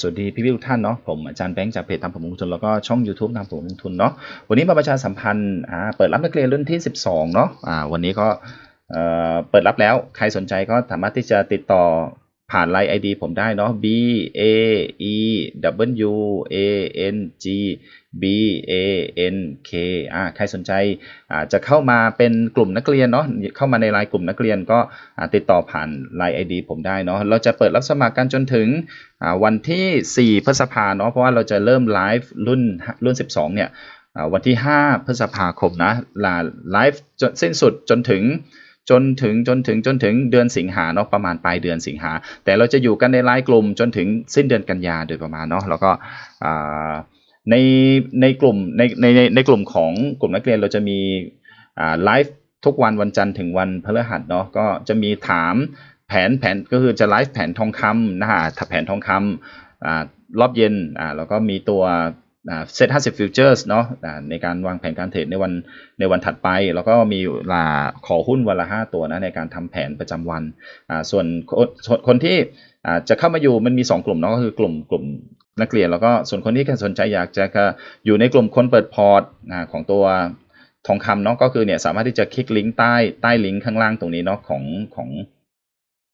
สวัสดีพี่ๆทุกท่านเนาะผมอาจารย์แบงค์จากเพจทำผมลงทุนแล้วก็ช่อง YouTube ทำผมลงทุนเนาะวันนี้มาประชาสัมพันธ์เปิดรับนักเรียนรุ่นที่ 12 เนาะวันนี้ก็เอ่อเปิดรับแล้วใครสนใจก็สามารถที่จะติดต่อผ่านไลน์ ID ผมได้เนาะ B A E W A N G B A N K อ่าใครสนใจอ่าจะเข้ามาเป็นกลุ่มนักเรียนเนาะเข้ามาในไลน์กลุ่มนักเรียนก็ติดต่อผ่านไลน์ ID ผมได้เนาะเราจะเปิดรับสมัครกันจนถึงวันที่ 4 พฤษภาเนาะเพราะว่าเราจะเริ่มไลฟ์รุ่นรุ่น 12 เนี่ยวันที่ 5 พฤษภาคมนะลาไลฟ์จนสิ้นสุดจนถึงจนถึงจนถึงจนถึงเดือนสิงหาเนาะประมาณปลายเดือนสิงหา แต่เราจะอยู่กันในไลน์กลุ่มจนถึงสิ้นเดือนกันยาโดยประมาณเนาะแล้วก็ ในในกลุ่มในในในในกลุ่มของกลุ่มนักเรียนเราจะมีไลฟ์ทุกวันวันจันทร์ถึงวันพฤหัสเนาะก็จะมีถามแผนแผนก็คือจะไลฟ์แผนทองคำนะฮะถ้าแผนทองคำอรอบเย็นอ่าแล้วก็มีตัวเซตห้าสิบฟิวเจอร์สเนาะในการวางแผนการเทรดในวันในวันถัดไป แล้วก็มีลาขอหุ้นวันละ 5 ตัวนะในการทำแผนประจำวันอ่าส่วนคนส่วนคนที่อ่าจะเข้ามาอยู่มันมี 2 กลุ่มเนาะก็คือกลุ่มกลุ่ม นักเรียนแล้วก็ส่วนคนที่สนใจอยากจะอยู่ในกลุ่มคนเปิดพอร์ตของตัวทองคำเนาะก็คือเนี่ยสามารถที่จะคลิกลิงก์ใต้ใต้ลิงก์ข้างล่างตรงนี้เนาะของของ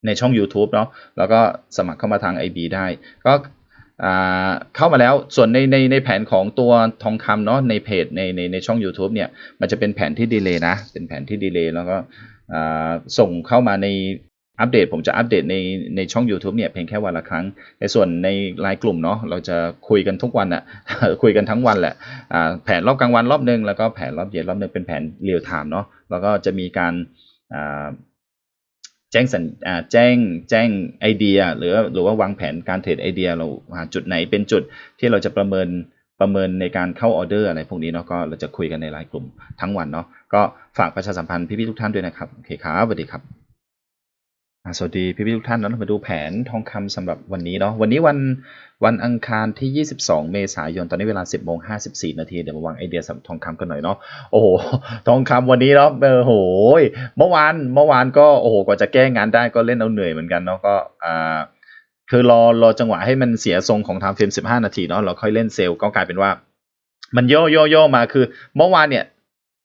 ในช่อง YouTube เนาะแล้วก็สมัครเข้ามาทาง IB ได้ ก็เข้ามาแล้วส่วนในในในแผนของตัวทองคำเนาะในเพจในในในช่อง YouTube เนี่ยมันจะเป็นแผนที่ดีเลย์นะ เป็นแผนที่ดีเลย์แล้วก็ส่งเข้ามาใน อัปเดตผมจะอัปเดตในในช่อง YouTube เนี่ยเพียงแค่วันละครั้ง ในส่วนในไลน์กลุ่มเนาะเราจะคุยกันทุกวันอะคุยกันทั้งวันแหละแผนรอบกลางวันรอบหนึ่งแล้วก็แผนรอบเย็นรอบหนึ่งเป็นแผนเรียลไทม์เนาะแล้วก็จะมีการแจ้งสัญแจ้งแจ้งไอเดีย หรือหรือว่าวางแผนการเทรดไอเดียเราหาจุดไหนเป็นจุดที่เราจะประเมินประเมินในการเข้าออเดอร์อะไรพวกนี้เนาะก็เราจะคุยกันในไลน์กลุ่มทั้งวันเนาะก็ฝากประชาสัมพันธ์พี่ๆทุกท่านด้วยนะครับโอเคครับสวัสดีครับ สวัสดีพี่ๆทุกท่านเนาะมาดูแผนทองคำสำหรับวันนี้เนาะวันนี้วันวันอังคารที่ 22 เมษายนตอนนี้เวลา 10โมง54 นาทีเดี๋ยวมาวางไอเดียสำหรับทองคำกันหน่อยเนาะโอ้โหทองคำวันนี้เนาะเออโหยเมื่อวานเมื่อวานก็โอ้โหกว่าจะแก้งานได้ก็เล่นเอาเหนื่อยเหมือนกันเนาะก็อ่าคือรอรอจังหวะให้มันเสียทรงของไทม์เฟรม15 นาทีเนาะเราค่อยเล่นเซลล์ก็กลายเป็นว่า มันย่อย่อย่อมาคือเมื่อวานเนี่ย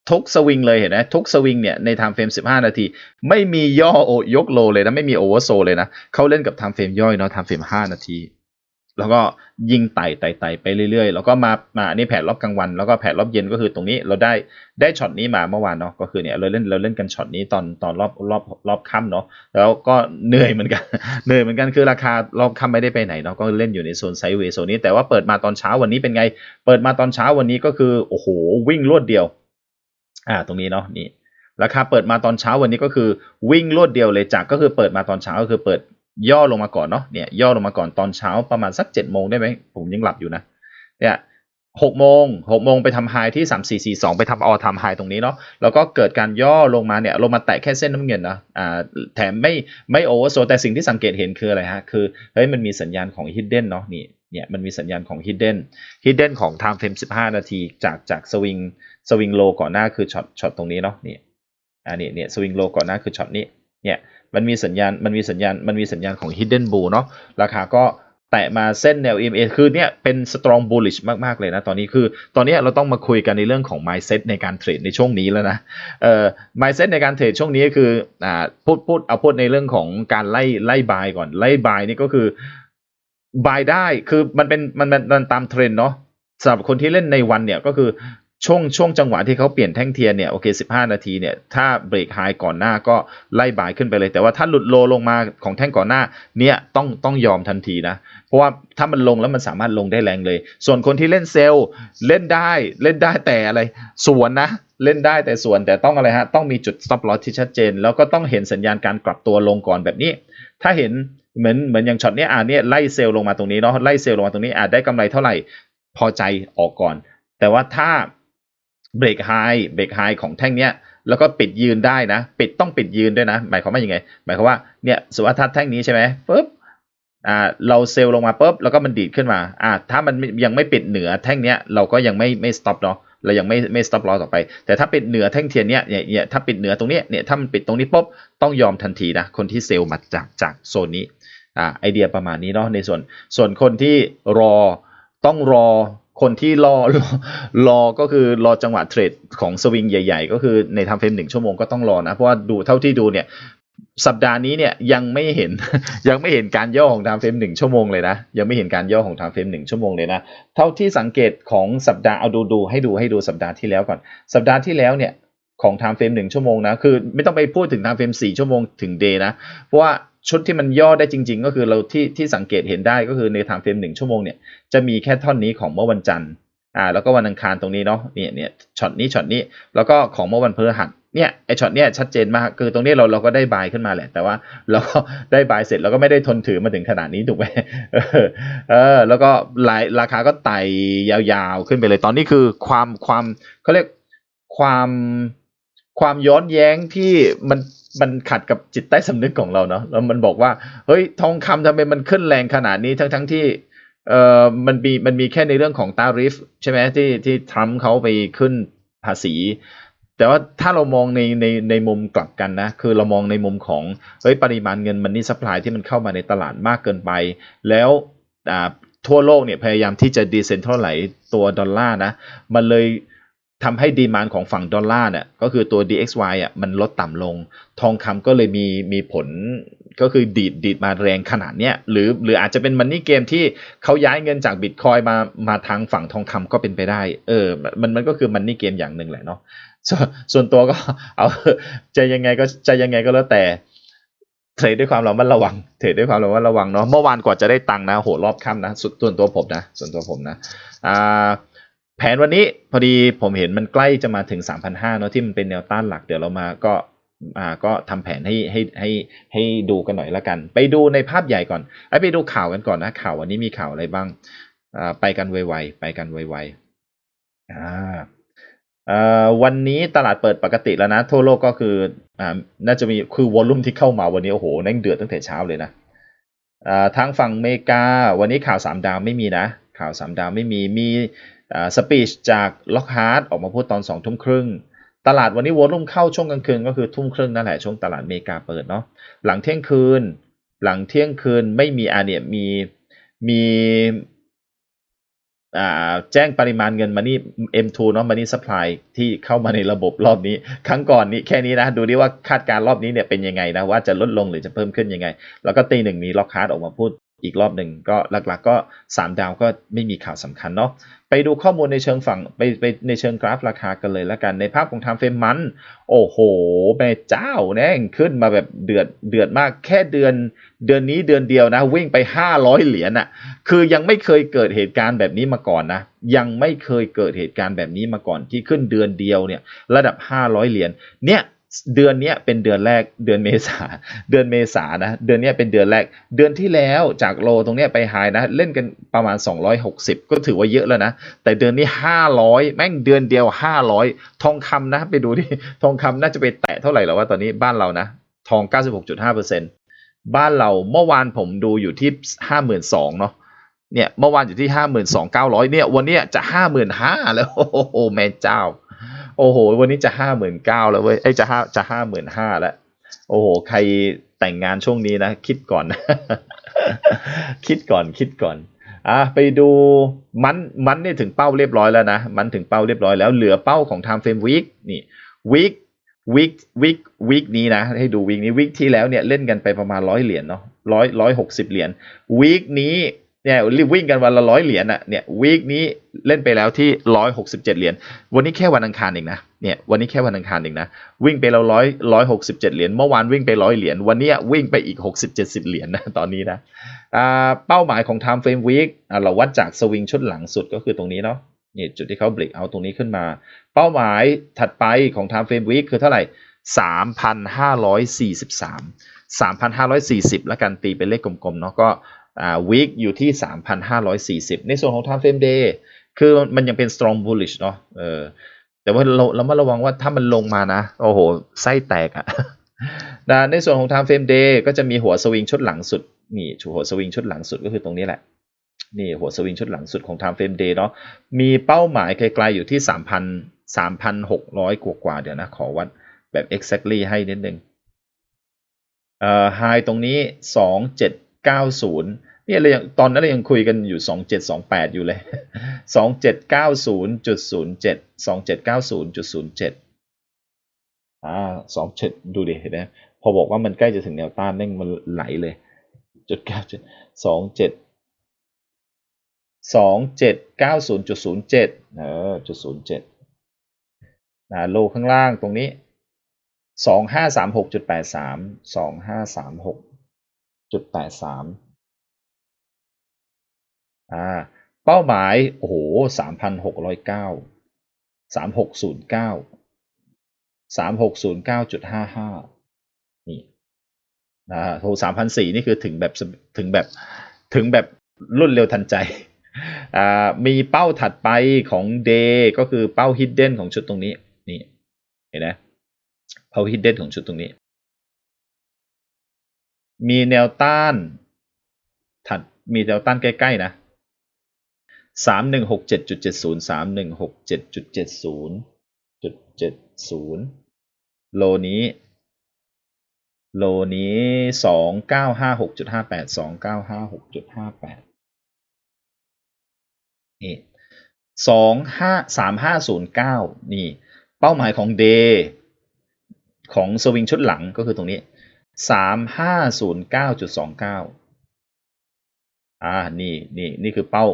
ทุกสวิงเลยเห็นไหมทุกสวิงเนี่ยในไทม์เฟรม 15 นาที ไม่มีย่อโอยกโลเลยนะไม่มีโอเวอร์โซเลยนะเขาเล่นกับไทม์เฟรมย่อยเนาะไทม์เฟรม 5 นาที แล้วก็ยิงไต่ไต่ไต่ไปเรื่อยๆ แล้วก็มามาอันนี้แผนรอบกลางวัน แล้วก็แผนรอบเย็นก็คือตรงนี้เราได้ได้ช็อตนี้มาเมื่อวานเนาะก็คือเนี่ยเราเล่นเราเล่นกันช็อตนี้ตอนตอนรอบรอบรอบค่ำเนาะแล้วก็เหนื่อยเหมือนกันเหนื่อยเหมือนกันคือราคารอบค่ำไม่ได้ไปไหนเนาะก็เล่นอยู่ในโซนไซด์เวย์โซนนี้แต่ว่าเปิดมาตอนเช้าวันนี้เป็นไง เปิดมาตอนเช้าวันนี้ก็คือโอ้โหวิ่งรวดเดียว อ่าตรงนี้เนาะนี่ราคาเปิดมาตอนเช้าวันนี้ก็คือวิ่งรวดเดียวเลยจากก็คือเปิดมาตอนเช้าก็คือเปิดย่อลงมาก่อนเนาะเนี่ยย่อลงมาก่อนตอนเช้าประมาณสักเจ็ดโมงได้ไหมผมยังหลับอยู่นะเนี่ยหกโมงหกโมงไปทำไฮที่สามสี่สี่สองไปทำออทำไฮตรงนี้เนาะแล้วก็เกิดการย่อลงมาเนี่ยลงมาแตะแค่เส้นน้ำเงินนะอ่าแถมไม่ไม่โอเวอร์โซแต่สิ่งที่สังเกตเห็นคืออะไรฮะคือเฮ้ยมันมีสัญญาณของ hidden เนาะนี่เนี่ยมันมีสัญญาณของ hidden hidden ของ time frame 15 นาทีจากจากสวิง สวิงโลก่อนหน้าคือช็อตช็อตตรงนี้เนาะนี่อ่านี่เนี่ยสวิงโลก่อนหน้าคือช็อตนี้เนี่ยมันมีสัญญาณมันมีสัญญาณมันมีสัญญาณของ hidden bull เนาะราคาก็แตะมาเส้นแนว EMA คือเนี่ยเป็น strong bullish มาก ๆ เลยนะ ตอนนี้คือ ตอนนี้เราต้องมาคุยกันในเรื่องของ mindset ในการเทรดในช่วงนี้แล้วนะเอ่อ mindset ในการเทรดช่วงนี้คืออ่าพูดพูดเอาพูดในเรื่องของการไล่ไล่บายก่อนไล่บายนี่ก็คือบายได้คือมันเป็นมันมันมันตามเทรนเนาะสำหรับคนที่เล่นในวันเนี่ยก็คือ ช่วงช่วงจังหวะที่เขาเปลี่ยนแท่งเทียนเนี่ยโอเค 15 นาทีเนี่ยถ้าเบรกไฮก่อนหน้าก็ไล่บายขึ้นไปเลย แต่ว่าถ้าหลุดโลลงมาของแท่งก่อนหน้าเนี่ยต้องต้องยอมทันทีนะ เพราะว่าถ้ามันลงแล้วมันสามารถลงได้แรงเลย ส่วนคนที่เล่นเซลล์เล่นได้เล่นได้แต่อะไรสวนนะเล่นได้แต่ส่วนแต่ต้องอะไรฮะต้องมีจุด stop loss ที่ชัดเจน แล้วก็ต้องเห็นสัญญาณการกลับตัวลงก่อนแบบนี้ ถ้าเห็นเหมือนเหมือนอย่างช็อตเนี้ยอ่าเนี่ยไล่เซลล์ลงมาตรงนี้เนาะไล่เซลล์ลงมาตรงนี้อาจได้กำไรเท่าไหร่พอใจออกก่อน แต่ว่าถ้า เบรกไฮเบรกไฮของแท่งเนี้ยแล้วก็ปิดยืนได้นะ ปิดต้องปิดยืนด้วยนะ หมายความว่ายังไง หมายความว่าเนี่ยสมมติว่าถ้าแท่งนี้ใช่ไหมปุ๊บอ่าเราเซลลงมาปุ๊บแล้วก็มันดีดขึ้นมาอ่าถ้ามันยังไม่ปิดเหนือแท่งเนี้ยเราก็ยังไม่ไม่ stop เนาะเรายังไม่ไม่ stop loss ต่อไป แต่ถ้าปิดเหนือแท่งเทียนเนี้ยเนี่ยเนี่ยถ้าปิดเหนือตรงเนี้ยเนี่ยถ้ามันปิดตรงนี้ปุ๊บต้องยอมทันทีนะคนที่เซลล์มาจากจากโซนนี้อ่าไอเดียประมาณนี้เนาะในส่วนส่วนคนที่รอต้องรอ คนที่รอรออก็คือรอจังหวะเทรดของสวิงใหญ่ ๆ ก็คือในทำเฟรมหนึ่งชั่วโมงก็ต้องรอนะ เพราะว่าดูเท่าที่ดูเนี่ย สัปดาห์นี้เนี่ยยังไม่เห็นยังไม่เห็นการย่อของไทม์เฟรมหนึ่งชั่วโมงเลยนะ ยังไม่เห็นการย่อของไทม์เฟรมหนึ่งชั่วโมงเลยนะ เท่าที่สังเกตของสัปดาห์เอาดูดูให้ดูให้ดูสัปดาห์ที่แล้วก่อน สัปดาห์ที่แล้วเนี่ย ของไทม์เฟรมหนึ่งชั่วโมงนะ คือไม่ต้องไปพูดถึงไทม์เฟรมสี่ชั่วโมงถึงเดย์นะ เพราะว่าชุดที่มันย่อได้จริง ๆ ก็คือเราที่ที่สังเกตเห็นได้ก็คือในไทม์เฟรมหนึ่งชั่วโมงเนี่ยจะมีแค่ท่อนนี้ของเมื่อวันจันทร์อ่าแล้วก็วันอังคารตรงนี้เนาะเนี่ยเนี่ยช็อตนี้ช็อตนี้แล้วก็ของเมื่อวันพฤหัสเนี่ยไอช็อตเนี่ยชัดเจนมากคือตรงนี้เราเราก็ได้บายขึ้นมาแหละ แต่ว่าเราก็ได้บายเสร็จเราก็ไม่ได้ทนถือมาถึงขนาดนี้ถูกไหมเออเออแล้วก็รายราคาก็ไต่ยาวๆขึ้นไปเลยตอนนี้คือความความเขาเรียกความ ความย้อนแย้งที่มันมันขัดกับจิตใต้สำนึกของเราเนาะแล้วมันบอกว่าเฮ้ยทองคำทำไมมันขึ้นแรงขนาดนี้ทั้งทั้งที่เอ่อมันมีมันมีแค่ในเรื่องของตาริฟใช่ไหมที่ที่ทรัมป์เขาไปขึ้นภาษี แต่ว่าถ้าเรามองในในในมุมกลับกันนะ คือเรามองในมุมของเฮ้ยปริมาณเงินมันนี่สป라이ที่มันเข้ามาในตลาดมากเกินไป แล้วอ่าทั่วโลกเนี่ยพยายามที่จะดีเซนทรัลไหลตัวดอลลาร์นะ มันเลย ทำให้ดีมานของฝั่งดอลลาร์เนี่ยก็คือตัว DXY อะมันลดต่ำลง ทองคำก็เลยมีมีผลก็คือดีดดีดมาแรงขนาดเนี้ยหรือหรืออาจจะเป็นมันนี่เกมที่เขาย้ายเงินจากบิตคอยมามาทางฝั่งทองคำก็เป็นไปได้ เออ มันมันก็คือมันนี่เกมอย่างหนึ่งแหละเนาะส่วนตัวก็เอาจะยังไงก็จะยังไงก็แล้วแต่เทรดด้วยความระมัดระวังเทรดด้วยความระมัดระวังเนาะเมื่อวานกว่าจะได้ตังค์นะโหรอบค่ำนะส่วนตัวผมนะ ส่วนตัวผมนะอ่า แผนวันนี้พอดีผมเห็นมันใกล้จะมาถึง 3,500เนาะที่มันเป็นแนวต้านหลักเดี๋ยวเรามาก็อ่าก็ทำแผนให้ให้ให้ให้ดูกันหน่อยละกัน ไปดูในภาพใหญ่ก่อนไอไปดูข่าวกันก่อนนะข่าววันนี้มีข่าวอะไรบ้างอ่าไปกันไวๆไปกันไวๆอ่าอ่าวันนี้ตลาดเปิดปกติแล้วนะ ทั่วโลกก็คืออ่าน่าจะมีคือวอลลุ่มที่เข้ามาวันนี้โอ้โหแน่งเดือดตั้งแต่เช้าเลยนะอ่าทางฝั่งอเมริกา วันนี้ข่าวสามดาวไม่มีนะ ข่าวสามดาวไม่มีมี สปีชจากล็อกฮาร์ดออกมาพูดตอนสองทุ่มครึ่ง ตลาดวันนี้วอลุ่มเข้าช่วงกลางคืนก็คือทุ่มครึ่งนั่นแหละช่วงตลาดอเมริกาเปิดเนาะหลังเที่ยงคืน หลังเที่ยงคืนไม่มีอาเนี่ยมีมีแจ้งปริมาณเงินมานี่ M2 เนาะมานี่ supply ที่เข้ามาในระบบรอบนี้ ครั้งก่อนนี้แค่นี้นะ ดูดิว่าคาดการรอบนี้เนี่ยเป็นยังไงนะ ว่าจะลดลงหรือจะเพิ่มขึ้นยังไง แล้วก็ตีหนึ่งมีล็อกคาร์ดออกมาพูด อีกรอบหนึ่งก็หลักๆก็ 3 ดาวก็ไม่มีข่าวสำคัญเนาะไปดูข้อมูลในเชิงฝั่งไปไปในเชิงกราฟราคากันเลยแล้วกันในภาพของทางเฟรมมัน โอ้โหแม่เจ้าแน่งขึ้นมาแบบเดือดเดือดมากแค่เดือนเดือนนี้เดือนเดียวนะ วิ่งไป 500 เหรียญอะ่ะคือยังไม่เคยเกิดเหตุการณ์แบบนี้มาก่อนนะ ยังไม่เคยเกิดเหตุการณ์แบบนี้มาก่อนที่ขึ้นเดือนเดียวเนี่ยระดับ 500 เหรียญเนี่ย เดือนนี้เป็นเดือนแรกเดือนเมษาเดือนเมษานะเดือนนี้เป็นเดือนแรก เดือนที่แล้วจากโลตรงนี้ไปไฮนะเล่นกันประมาณ 260 ก็ถือว่าเยอะแล้วนะ แต่เดือนนี้ 500 แม่งเดือนเดียว 500 ทองคำนะไปดูที่ทองคำน่าจะไปแตะเท่าไหร่แล้วว่าตอนนี้บ้านเรานะ ทอง 96.5%บ้านเราเมื่อวานผมดูอยู่ที่ 52,000เนาะเนี่ยเมื่อวานอยู่ที่ 52,900เนี่ยวันนี้จะ 55,000แล้วโอ้โหแม่เจ้า โอ้โห วันนี้จะห้าหมื่นเก้าแล้วเว้ยไอ้จะห้าจะห้าหมื่นห้าแล้วโอ้โห ใครแต่งงานช่วงนี้นะ คิดก่อน คิดก่อนคิดก่อนอะไปดูมันมันนี่ถึงเป้าเรียบร้อยแล้วนะ มันถึงเป้าเรียบร้อยแล้วเหลือเป้าของ time frame week นี่ week week week week นี้นะ ให้ดู week นี้ week ที่แล้วเนี่ยเล่นกันไปประมาณร้อยเหรียญเนาะร้อยร้อยหกสิบเหรียญ week นี้ เนี่ยรีบวิ่งกันวันละร้อยเหรียญอะเนี่ยวีคนี้เล่นไปแล้วที่ร้อยหกสิบเจ็ดเหรียญวันนี้แค่วันอังคารเองนะเนี่ยวันนี้แค่วันอังคารเองนะวิ่งไปเราร้อยร้อยหกสิบเจ็ดเหรียญเมื่อวานวิ่งไปร้อยเหรียญวันนี้วิ่งไปอีกหกสิบเจ็ดสิบเหรียญนะตอนนี้นะอ่าเป้าหมายของ time frame week อ่าเราวัดจากสวิงชุดหลังสุดก็คือตรงนี้เนาะนี่จุดที่เขาบลิกเอาตรงนี้ขึ้นมา เป้าหมายถัดไปของ time frame week คือเท่าไหร่สามพันห้าร้อยสี่สิบสามสามพันห้าร้อยสี่สิบแล้วกันตีเป็นเลขกลมๆเนาะก็ วีคอยู่ที่ 3,540 ในส่วนของ time frame day คือมันยังเป็น strong bullish เนาะเออแต่ว่าเราเรามาระวังว่าถ้ามันลงมานะ โอ้โห ไส้แตกอะ่ะในส่วนของ time frame day ก็จะมีหัวสวิงชุดหลังสุด นี่หัวสวิงชุดหลังสุดก็คือตรงนี้แหละ นี่หัวสวิงชุดหลังสุดของ time frame day เนาะมีเป้าหมายไกลๆอยู่ที่ 3,000 3,600 กว่าๆเดี๋ยวนะ ขอวัดแบบ exactly ให้นิดนึงเอ่อ high ตรงนี้ 2 7 เก้าศูนย์เนี่ยเรายังตอนนั้นเรายังคุยกันอยู่สองเจ็ดสอยู่เลยสองเจ็ดเก้าศูนย์จุดศูนย์เจ็ดสองเจ็ดเก้าศูนย์จุดศูนย์เจ็ดอ่าสองเดูดิเห็นไหมพอบอกว่ามันใกล้จะถึงแนวต้านนั่งมันไหลเลยจุดเก้าจุดสองเจ็ดสองเจ็ดเก้าศูนย์จุดศูนย์เจ็ดเออจุดศูนย์เจ็ดนะโลข้างล่างตรงนี้สองห้าสามหกจุดแปดสามสองห้าสามหก จุดแปดสามอ่าเป้าหมายโอ้โหสามพันหกร้อยเก้าสามหกศูนย์เก้าสามหกศูนย์เก้าจุดห้าห้านี่นะโทสามพันสี่นี่คือถึงแบบถึงแบบถึงแบบรุ่นเร็วทันใจอ่ามีเป้าถัดไปของ day ก็คือเป้า hidden ของชุดตรงนี้นี่เห็นไหมเป้า hidden ของชุดตรงนี้ มีแนวต้าน ถัดมีแนวต้านใกล้ๆนะสามหนึ่งหกเจ็ดจุดเจ็ดศูนย์สามหนึ่งหกเจ็ดจุดเจ็ดศูนย์จุดเจ็ดศูนย์โลนี้ โลนี้สองเก้าห้าหกจุดห้าแปดสองเก้าห้าหกจุดห้าแปดนี่สองห้าสามห้าศูนย์เก้านี่ เป้าหมายของเดย์ของสวิงชุดหลังก็คือตรงนี้ สามห้าศูนย์เก้าจุดสองเก้าอ่า นี่นี่นี่คือเป้า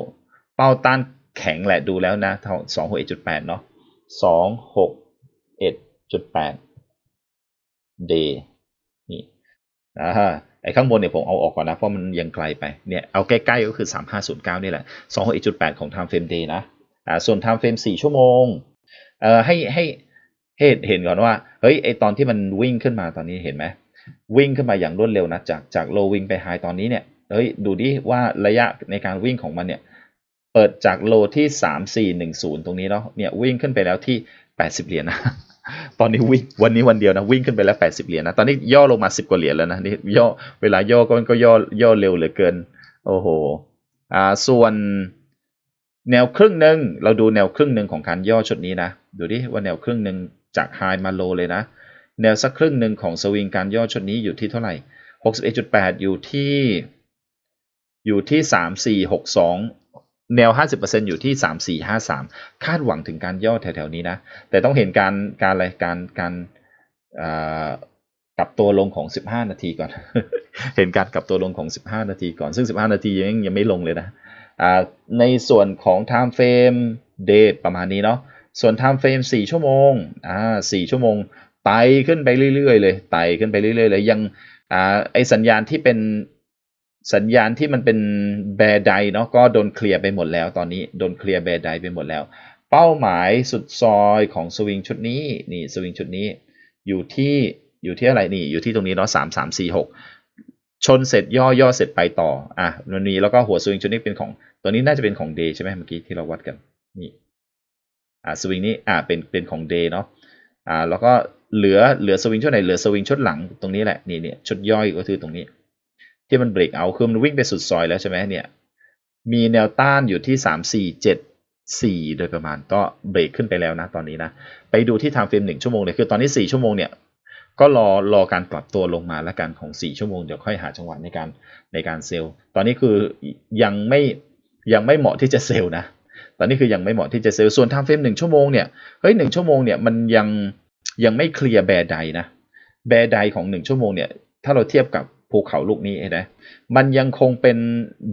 เป้าต้านแข็งแหละดูแล้วนะสองหกเอ็ดจุดแปดเนาะสองหกเอ็ดจุดแปดเดนี่อ่าไอ้ข้างบนเนี่ยผมเอาออกก่อนนะ เพราะมันยังไกลไป เนี่ย เอาใกล้ๆก็คือสามห้าศูนย์เก้านี่แหละสองหกเอ็ดจุดแปดของ time frame day นะ อ่า ส่วน time frame สี่ชั่วโมง เอ่อ ให้ให้เห็นเห็นก่อนว่า เฮ้ย ไอตอนที่มันวิ่งขึ้นมาตอนนี้เห็นไหม วิ่งขึ้นมาอย่างรวดเร็วนะจากจากโลวิ่งไปไฮตอนนี้เนี่ยเฮ้ยดูดิว่าระยะในการวิ่งของมันเนี่ยเปิดจากโลที่สามสี่หนึ่งศูนย์ตรงนี้เนาะเนี่ยวิ่งขึ้นไปแล้วที่แปดสิบเหรียญนะตอนนี้วิ่งวันนี้วันเดียวนะวิ่งขึ้นไปแล้วแปดสิบเหรียญนะตอนนี้ย่อลงมาสิบกว่าเหรียญแล้วนะนี่ย่อเวลาย่อก็ก็ย่อย่อเร็วเหลือเกิน โอ้โหอ่าส่วนแนวครึ่งหนึ่งเราดูแนวครึ่งหนึ่งของการย่อชุดนี้นะ ดูดิว่าแนวครึ่งหนึ่งจากไฮมาโลเลยนะ แนวสักครึ่งหนึ่งของสวิงการย่อชุดนี้อยู่ที่เท่าไหร่หกสิบเอ็ดจุดแปดอยู่ที่อยู่ที่สามสี่หกสองแนว 50%อยู่ที่ 3 4 5 3 คาดหวังถึงการย่อแถวๆนี้นะ แต่ต้องเห็นการการอะไรการการกลับตัวลงของ 15 นาทีก่อน เห็นการกลับตัวลงของ 15 นาทีก่อน ซึ่ง 15 นาทียังยังไม่ลงเลยนะในส่วนของ time frame day ประมาณนี้เนาะ ส่วน time frame 4 ชั่วโมงอ่า4ชั่วโมง ไต่ขึ้นไปเรื่อยๆเลยไต่ขึ้นไปเรื่อยๆเลยยังอ่าไอสัญญาณที่เป็นสัญญาณที่มันเป็นแบร์ไดเนาะก็โดนเคลียร์ไปหมดแล้วตอนนี้โดนเคลียร์แบร์ไดไปหมดแล้ว เป้าหมายสุดซอยของสวิงชุดนี้นี่สวิงชุดนี้อยู่ที่อยู่ที่อะไรนี่อยู่ที่ตรงนี้เนาะสามสามสี่หกชนเสร็จย่อย่อเสร็จไปต่ออะมันมีแล้วก็หัวสวิงชุดนี้เป็นของตัวนี้น่าจะเป็นของเดย์ใช่ไหมเมื่อกี้ที่เราวัดกันนี่อะสวิงนี้อะเป็นเป็นของเดย์เนาะอ่าแล้วก็ เหลือเหลือสวิงชุดไหนเหลือสวิงชุดหลังตรงนี้แหละนี่เนี่ยชุดย่อยก็คือตรงนี้ ที่มันเบรกเอาคือมันวิ่งไปสุดซอยแล้วใช่ไหมเนี่ยมีแนวต้านอยู่ที่สามสี่เจ็ดสี่โดยประมาณก็เบรกขึ้นไปแล้วนะตอนนี้นะไปดูที่ทางเฟรมหนึ่งชั่วโมงเลยคือตอนนี้สี่ชั่วโมงเนี่ยก็รอรอการกลับตัวลงมาแล้วกันของสี่ชั่วโมงเดี๋ยวค่อยหาจังหวะในการในการเซลล์ตอนนี้คือยังไม่ยังไม่เหมาะที่จะเซลล์นะ ตอนนี้คือยังไม่เหมาะที่จะเซลล์ส่วนทางเฟรมหนึ่งชั่วโมงเนี่ยเฮ้ยหนึ่งชั่วโมงเนี่ยมันยัง ยังไม่เคลียร์แบร์ไดนะ แบร์ไดของหนึ่งชั่วโมงเนี่ย ถ้าเราเทียบกับภูเขาลูกนี้นะมันยังคงเป็น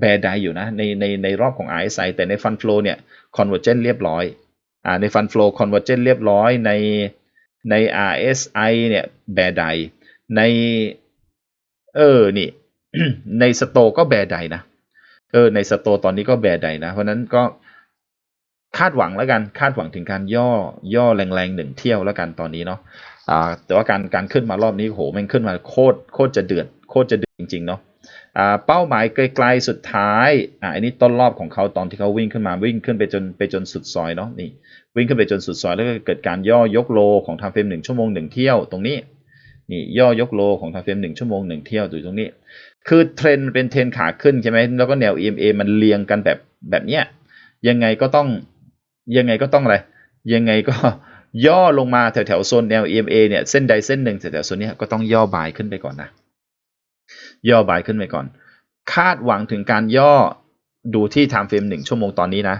แบร์ไดอยู่นะ ในในในรอบของ RSI แต่ในฟันฟลูเนี่ยคอนเวอร์เจนเรียบร้อยอ่าในฟันฟลูคอนเวอร์เจนเรียบร้อยในใน RSI เนี่ยแบร์ไดในเออนี่ในสโตก็แบร์ไดนะเออในสโตตอนนี้ก็แบร์ไดนะ เพราะนั้นก็ คาดหวังแล้วกันคาดหวังถึงการย่อย่อแรงๆหนึ่งเที่ยวแล้วกันตอนนี้เนาะอ่าแต่ว่าการการขึ้นมารอบนี้โหมันขึ้นมาโคตรโคตรจะเดือดโคตรจะเดึงจริงๆเนาะเป้าหมายไกลๆสุดท้ายอ่าอันนี้ต้นรอบของเขาตอนที่เขาวิ่งขึ้นมาวิ่งขึ้นไปจนไปจนสุดซอยเนาะนี่วิ่งขึ้นไปจนสุดซอยแล้วก็เกิดการย่อยกโลของทางเฟรมหนึ่งชั่วโมงหนึ่งเที่ยวตรงนี้นี่ย่อยกโลของทางเฟรมหนึ่งชั่วโมงหนึ่งเที่ยวอยู่ตรงนี้ คือเทรนเป็นเทรนขาขึ้นใช่ไหมแล้วก็แนว EMA มันเรียงกันแบบแบบเนี้ยยังไงก็ต้อง ยังไงก็ต้องอะไรยังไงก็ย่อลงมาแถวๆโซนแนว EMA เนี่ยเส้นใดเส้นหนึ่งแถวๆโซนนี้ก็ต้องย่อบายขึ้นไปก่อนนะ ย่อบายขึ้นไปก่อน คาดหวังถึงการย่อดูที่ time frame หนึ่งชั่วโมงตอนนี้นะ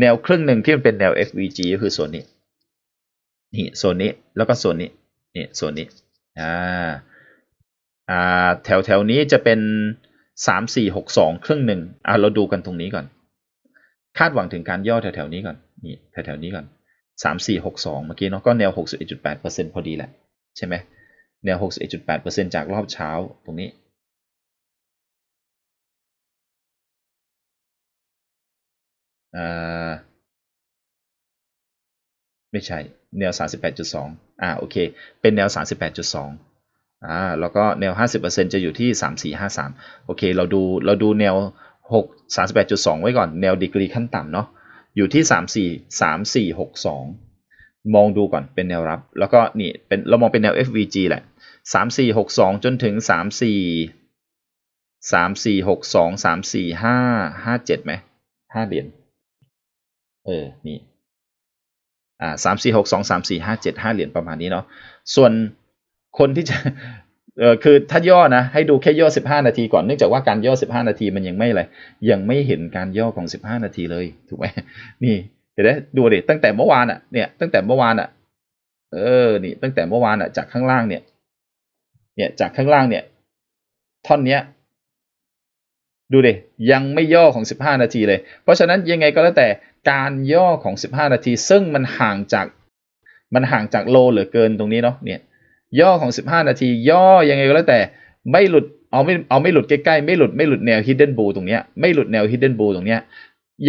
แนวครึ่งหนึ่งที่มันเป็นแนว FVG ก็คือโซนนี้นี่โซนนี้แล้วก็โซนนี้นี่โซนนี้อ่าอ่าแถวแถวนี้จะเป็นสามสี่หกสองครึ่งหนึ่งอ่าเราดูกันตรงนี้ก่อน คาดหวังถึงการย่อแถวแถวนี้ก่อน นี่แถวแถวนี้ก่อนสามสี่หกสองเมื่อกี้เนาะก็แนวหกสิบเอ็ดจุดแปดเปอร์เซ็นพอดีแหละ ใช่ไหมแนวหกสิบเอ็ดจุดแปดเปอร์เซ็นจากรอบเช้าตรงนี้ อ่า ไม่ใช่ แนว 38.2 อ่า โอเค เป็นแนว 38.2อ่าแล้วก็แนว 50%จะอยู่ที่ 3453 โอเค เราดู เราดูแนว 6 38.2 ไว้ก่อน แนวดีกรีขั้นต่ำเนาะ อยู่ที่ 34 3462 มองดูก่อนเป็นแนวรับ แล้วก็นี่เป็นเรามองเป็นแนว FVG แหละ 3462 จนถึง 34 3462 345 57ไหม5เหรียญเออ นี่อ่าสามสี่หกสองสามสี่ห้าเจ็ดห้าเหรียญประมาณนี้เนาะ ส่วนคนที่จะ เออคือถ้าย่อนะให้ดูแค่ย่อสิบห้านาทีก่อนเนื่องจากว่าการย่อสิบห้านาทีมันยังไม่อะไรยังไม่เห็นการย่อของสิบห้านาทีเลยถูกไหมนี่เห็นไหมดูดิตั้งแต่เมื่อวานอะเนี่ยตั้งแต่เมื่อวานอะเออนี่ตั้งแต่เมื่อวานอะจากข้างล่างเนี่ย เนี่ยจากข้างล่างเนี่ย ท่อนเนี้ย ดูดิยังไม่ย่อของ 15 นาทีเลย เพราะฉะนั้นยังไงก็แล้วแต่การย่อของ 15 นาที ซึ่งมันห่างจากมันห่างจากโลเหลือเกินตรงนี้เนาะเนี่ย ย่อของ 15 นาที ย่อยังไงก็แล้วแต่ไม่หลุดเอาไม่เอาไม่หลุดใกล้ๆไม่หลุดไม่หลุดแนว hidden bull ตรงเนี้ยไม่หลุดแนว hidden bull ตรงเนี้ย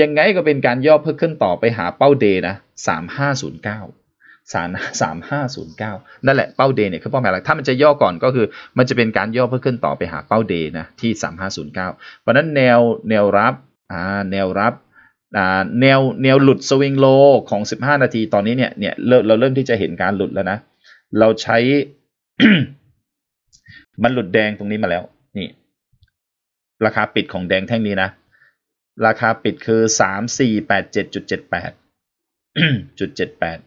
ยังไงก็เป็นการย่อเพื่อขึ้นต่อไปหาเป้าเดย์นะ3509สามสามห้าศูนย์เก้านั่นแหละเป้าเดย์เนี่ยคือเป้าหมายหลักถ้ามันจะย่อก่อนก็คือ มันจะเป็นการย่อเพื่อขึ้นต่อไปหาเป้าเดย์นะที่สามห้าศูนย์เก้าเพราะนั้นแนวแนวรับอ่าแนวรับอ่าแนวแนวหลุดสวิงโลของสิบห้านาทีตอนนี้เนี่ยเนี่ยเราเราเริ่มที่จะเห็นการหลุดแล้วนะ เราใช้ มันหลุดแดงตรงนี้มาแล้ว นี่ ราคาปิดของแดงแท่งนี้นะ ราคาปิดคือสามสี่แปดเจ็ดจุดเจ็ดแปดจุดเจ็ดแปด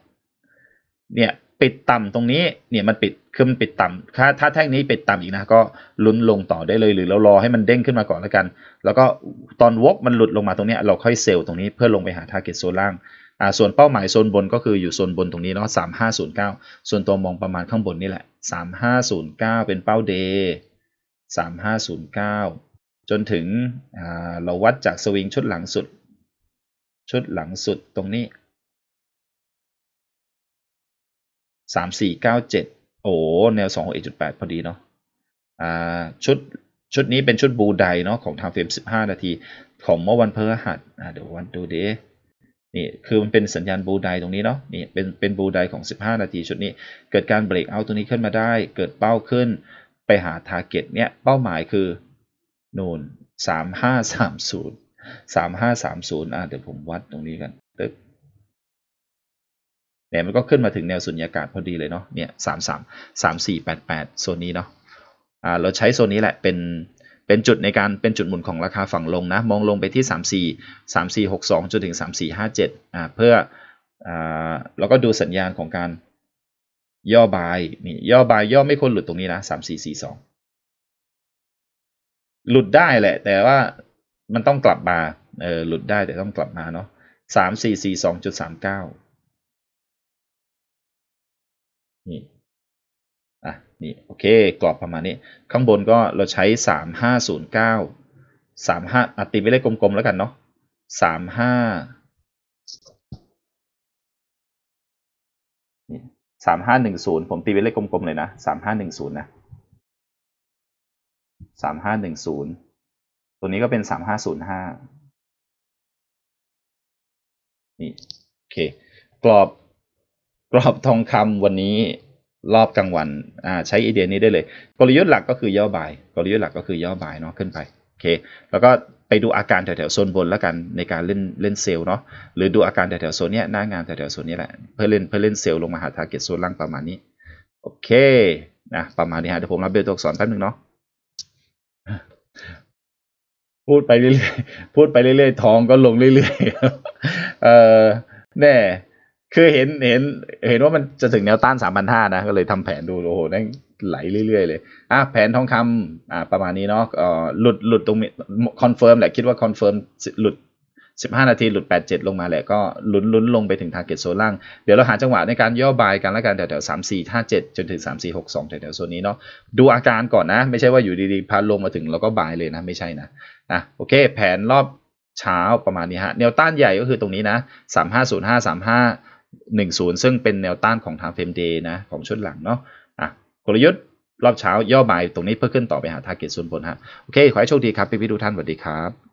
เนี่ยปิดต่ำตรงนี้เนี่ยมันปิดคือมันปิดต่ำถ้าถ้าแท่งนี้ปิดต่ำอีกนะก็ลุ้นลงต่อได้เลยหรือเรารอให้มันเด้งขึ้นมาก่อนแล้วกัน แล้วก็ตอนวกมันหลุดลงมาตรงนี้เราค่อยเซลล์ตรงนี้เพื่อลงไปหาทาร์เก็ตโซนล่าง อ่าส่วนเป้าหมายโซนบนก็คืออยู่โซนบนตรงนี้เนาะสามห้าศูนย์เก้าส่วนตัวมองประมาณข้างบนนี่แหละสามห้าศูนย์เก้าเป็นเป้าเดย์สามห้าศูนย์เก้าจนถึงอ่าเราวัดจากสวิงชุดหลังสุด ชุดหลังสุดตรงนี้สามสี่เก้าเจ็ดโอ้แนวสองหกเอ็ดจุดแปดพอดีเนาะอ่าชุดชุดนี้เป็นชุดบูไดเนาะของทางเฟรมสิบห้านาที ของเมื่อวันพฤหัสอ่าเดี๋ยววันดูเด นี่คือมันเป็นสัญญาณบูไดตรงนี้เนาะนี่เป็นเป็นบูไดของ 15 นาทีชุดนี้ เกิดการเบรกเอาตรงนี้ขึ้นมาได้ เกิดเป้าขึ้นไปหาทาร์เก็ตเนี่ยเป้าหมายคือนูนสามห้าสามศูนย์สามห้าสามศูนย์อ่าเดี๋ยวผมวัดตรงนี้กันตึ๊บเนี่ยมันก็ขึ้นมาถึงแนวสุญญากาศพอดีเลยเนาะเนี่ยสามสามสามสี่แปดแปดโซนนี้เนาะอ่าเราใช้โซนนี้แหละเป็น เป็นจุดในการเป็นจุดหมุนของราคาฝั่งลงนะ มองลงไปที่ 3 4 3 4 6 2จนถึง 3 4 5 7อ่าเพื่ออ่าแล้วก็ดูสัญญาณของการย่อบายนี่ย่อบายย่อไม่ควรหลุดตรงนี้นะ 3 4 4 2 หลุดได้แหละ แต่ว่ามันต้องกลับมาเออหลุดได้แต่ต้องกลับมาเนาะสามสี่สี่สองจุดสามเก้านี่ นี่โอเคกรอบประมาณนี้ ข้างบนก็เราใช้สามห้าศูนย์เก้าสามห้าอะตีไปเลขกลมๆแล้วกันเนาะสามห้าสามห้าหนึ่งศูนย์ผมตีไปเลขกลมๆเลยนะสามห้าหนึ่งศูนย์นะสามห้าหนึ่งศูนย์ตัวนี้ก็เป็นสามห้าศูนย์ห้านี่โอเค กรอบกรอบทองคำวันนี้ รอบกลางวันอ่าใช้ไอเดียนี้ได้เลย กลยุทธ์หลักก็คือย่อบ่ายกลยุทธ์หลักก็คือย่อบ่ายเนาะขึ้นไปโอเค แล้วก็ไปดูอาการแถวๆโซนบนแล้วกันในการเล่นเล่นเซลล์เนาะหรือดูอาการแถวๆโซนเนี้ยหน้างานแถวๆโซนนี้แหละเพื่อเล่นเพื่อเล่นเซลล์ลงมาหาทาร์เก็ตโซนล่างประมาณนี้โอเคนะประมาณนี้ฮะเดี๋ยวผมรับเบลตัวอักษรแป๊บนึงเนาะพูดไปเรื่อยๆพูดไปเรื่อยๆทองก็ลงเรื่อยๆเออแน่ คือเห็นเห็นเห็นว่ามันจะถึงแนวต้านสามพันห้านะ ก็เลยทำแผนดูโอ้โหนั่งไหลเรื่อยๆเลยอะแผนทองคำอ่าประมาณนี้เนาะเอ่อหลุดหลุดตรงคอนเฟิร์มแหละคิดว่าคอนเฟิร์มหลุด 15 นาทีหลุด 87 ลงมาแหละก็ลุ้นลุ้นลงไปถึงทาร์เก็ตโซนล่าง เดี๋ยวเราหาจังหวะในการย่อบายกันแล้วกันแถวๆ3 4 5 7 จนถึง 3 4 6 2แถวๆโซนนี้เนาะดูอาการก่อนนะ ไม่ใช่ว่าอยู่ดีๆพาลงมาถึงแล้วก็บายเลยนะ ไม่ใช่นะอะโอเค แผนรอบเช้าประมาณนี้ฮะแนวต้านใหญ่ก็คือตรงนี้นะ 3505 10 ซึ่งเป็นแนวต้านของทางเฟมเดย์นะของชุดหลังเนาะอะกลยุทธ์รอบเช้าย่อบายตรงนี้เพื่อขึ้นต่อไปหาทาร์เก็ตส่วนบนฮะโอเค ขอให้โชคดีครับพี่ๆทุกท่านสวัสดีครับ